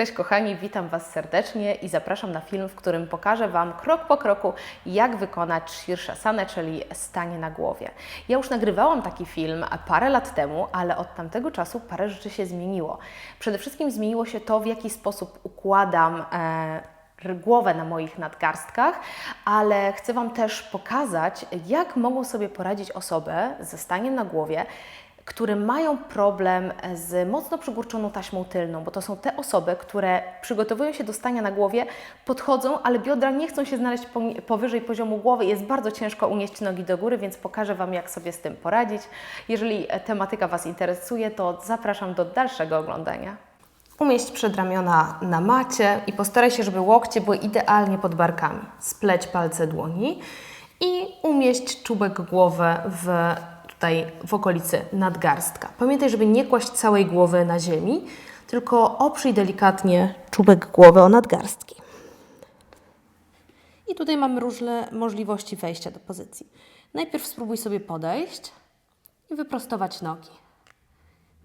Cześć kochani, witam Was serdecznie i zapraszam na film, w którym pokażę Wam krok po kroku, jak wykonać Shirshasana, czyli stanie na głowie. Ja już nagrywałam taki film parę lat temu, ale od tamtego czasu parę rzeczy się zmieniło. Przede wszystkim zmieniło się to, w jaki sposób układam e, głowę na moich nadgarstkach, ale chcę Wam też pokazać, jak mogą sobie poradzić osoby ze staniem na głowie, które mają problem z mocno przygurczoną taśmą tylną, bo to są te osoby, które przygotowują się do stania na głowie, podchodzą, ale biodra nie chcą się znaleźć powyżej poziomu głowy. Jest bardzo ciężko unieść nogi do góry, więc pokażę Wam, jak sobie z tym poradzić. Jeżeli e, tematyka Was interesuje, to zapraszam do dalszego oglądania. Umieść przedramiona na macie i postaraj się, żeby łokcie były idealnie pod barkami. Spleć palce dłoni i umieść czubek głowy w, tutaj w okolicy nadgarstka. Pamiętaj, żeby nie kłaść całej głowy na ziemi, tylko oprzyj delikatnie czubek głowy o nadgarstki. I tutaj mamy różne możliwości wejścia do pozycji. Najpierw spróbuj sobie podejść i wyprostować nogi.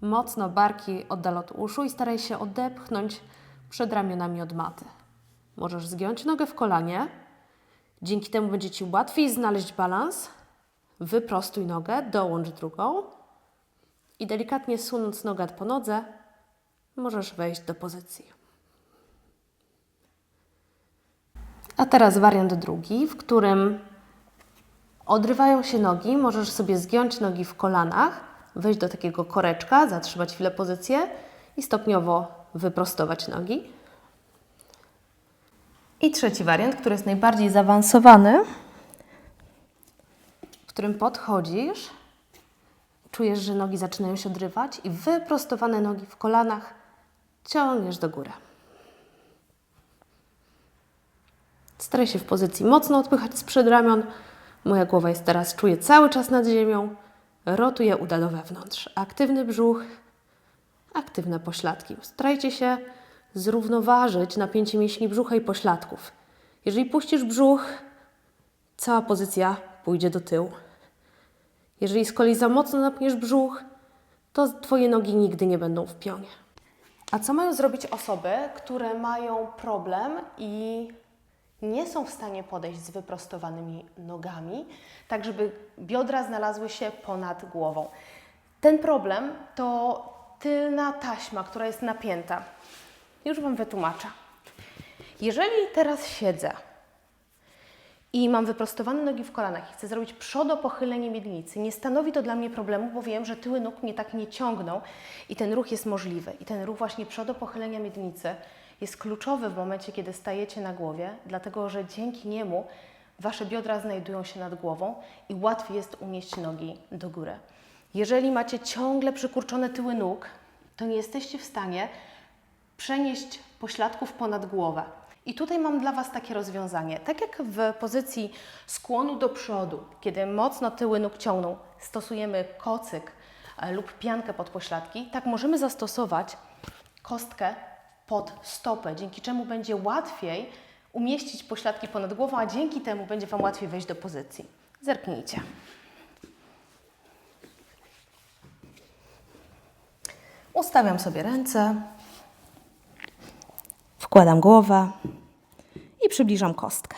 Mocno barki oddal od uszu i staraj się odepchnąć przed ramionami od maty. Możesz zgiąć nogę w kolanie. Dzięki temu będzie Ci łatwiej znaleźć balans. Wyprostuj nogę, dołącz drugą i delikatnie sunąc nogę po nodze, możesz wejść do pozycji. A teraz wariant drugi, w którym Odrywają się nogi, możesz sobie zgiąć nogi w kolanach, wejść do takiego koreczka, zatrzymać chwilę pozycję i stopniowo wyprostować nogi. I trzeci wariant, który jest najbardziej zaawansowany, którym podchodzisz, czujesz, że nogi zaczynają się odrywać i wyprostowane nogi w kolanach ciągniesz do góry. Staraj się w pozycji mocno odpychać z przedramion. Moja głowa jest teraz, czuję cały czas nad ziemią. Rotuję uda do wewnątrz. Aktywny brzuch, aktywne pośladki. Starajcie się zrównoważyć napięcie mięśni brzucha i pośladków. Jeżeli puścisz brzuch, cała pozycja pójdzie do tyłu. Jeżeli z kolei za mocno napniesz brzuch, to Twoje nogi nigdy nie będą w pionie. A co mają zrobić osoby, które mają problem i nie są w stanie podejść z wyprostowanymi nogami, tak żeby biodra znalazły się ponad głową? Ten problem to tylna taśma, która jest napięta. Już Wam wytłumaczę. Jeżeli teraz siedzę i mam wyprostowane nogi w kolanach i chcę zrobić przodopochylenie miednicy, nie stanowi to dla mnie problemu, bo wiem, że tyły nóg mnie tak nie ciągną i ten ruch jest możliwy. I ten ruch właśnie przodopochylenia miednicy jest kluczowy w momencie, kiedy stajecie na głowie, dlatego że dzięki niemu Wasze biodra znajdują się nad głową i łatwiej jest unieść nogi do góry. Jeżeli macie ciągle przykurczone tyły nóg, to nie jesteście w stanie przenieść pośladków ponad głowę. I tutaj mam dla Was takie rozwiązanie. Tak jak w pozycji skłonu do przodu, kiedy mocno tyły nóg ciągną, stosujemy kocyk e, lub piankę pod pośladki, tak możemy zastosować kostkę pod stopę, dzięki czemu będzie łatwiej umieścić pośladki ponad głową, a dzięki temu będzie Wam łatwiej wejść do pozycji. Zerknijcie. Ustawiam sobie ręce, wkładam głowę przybliżam kostkę.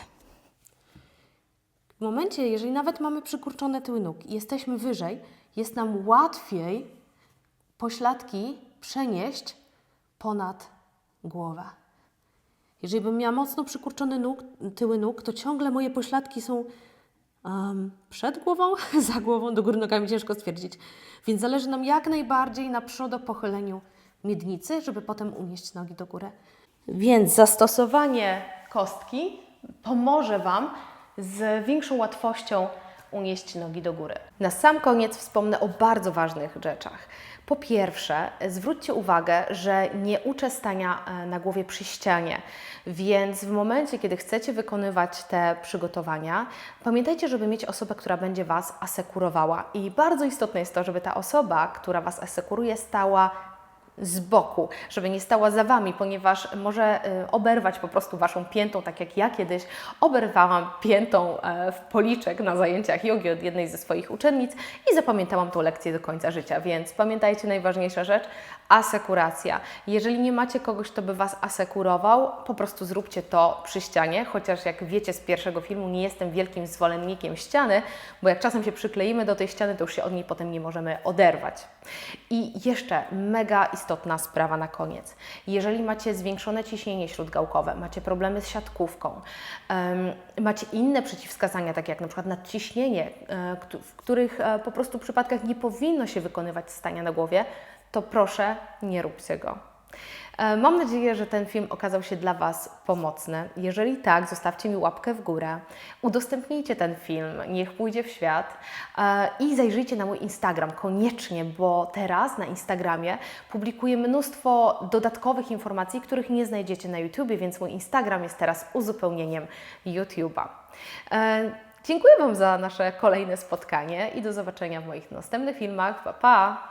W momencie, jeżeli nawet mamy przykurczone tyły nóg i jesteśmy wyżej, jest nam łatwiej pośladki przenieść ponad głowę. Jeżeli bym miała mocno przykurczone nóg, tyły nóg, to ciągle moje pośladki są em, przed głową, za głową, do góry nogami ciężko stwierdzić. Więc zależy nam jak najbardziej na przodopochyleniu miednicy, żeby potem unieść nogi do góry. Więc zastosowanie kostki pomoże Wam z większą łatwością unieść nogi do góry. Na sam koniec wspomnę o bardzo ważnych rzeczach. Po pierwsze, zwróćcie uwagę, że nie uczę stania e, na głowie przy ścianie, więc w momencie, kiedy chcecie wykonywać te przygotowania, pamiętajcie, żeby mieć osobę, która będzie Was asekurowała. I bardzo istotne jest to, żeby ta osoba, która Was asekuruje, stała z boku, żeby nie stała za Wami, ponieważ może y, oberwać po prostu Waszą piętą, tak jak ja kiedyś oberwałam piętą e, w policzek na zajęciach jogi od jednej ze swoich uczennic i zapamiętałam tą lekcję do końca życia. Więc pamiętajcie, najważniejsza rzecz, asekuracja. Jeżeli nie macie kogoś, kto by Was asekurował, po prostu zróbcie to przy ścianie, chociaż jak wiecie z pierwszego filmu, nie jestem wielkim zwolennikiem ściany, bo jak czasem się przykleimy do tej ściany, to już się od niej potem nie możemy oderwać. I jeszcze mega istotna sprawa na koniec. Jeżeli macie zwiększone ciśnienie śródgałkowe, macie problemy z siatkówką, macie inne przeciwwskazania, takie jak na przykład nadciśnienie, e, w których e, po prostu przypadkach nie powinno się wykonywać stania na głowie, to proszę nie róbcie go. E, Mam nadzieję, że ten film okazał się dla Was pomocny. Jeżeli tak, zostawcie mi łapkę w górę, udostępnijcie ten film, niech pójdzie w świat e, i zajrzyjcie na mój Instagram koniecznie, bo teraz na Instagramie publikuję mnóstwo dodatkowych informacji, których nie znajdziecie na YouTubie, więc mój Instagram jest teraz uzupełnieniem YouTube'a. E, Dziękuję Wam za nasze kolejne spotkanie i do zobaczenia w moich następnych filmach. Pa, pa!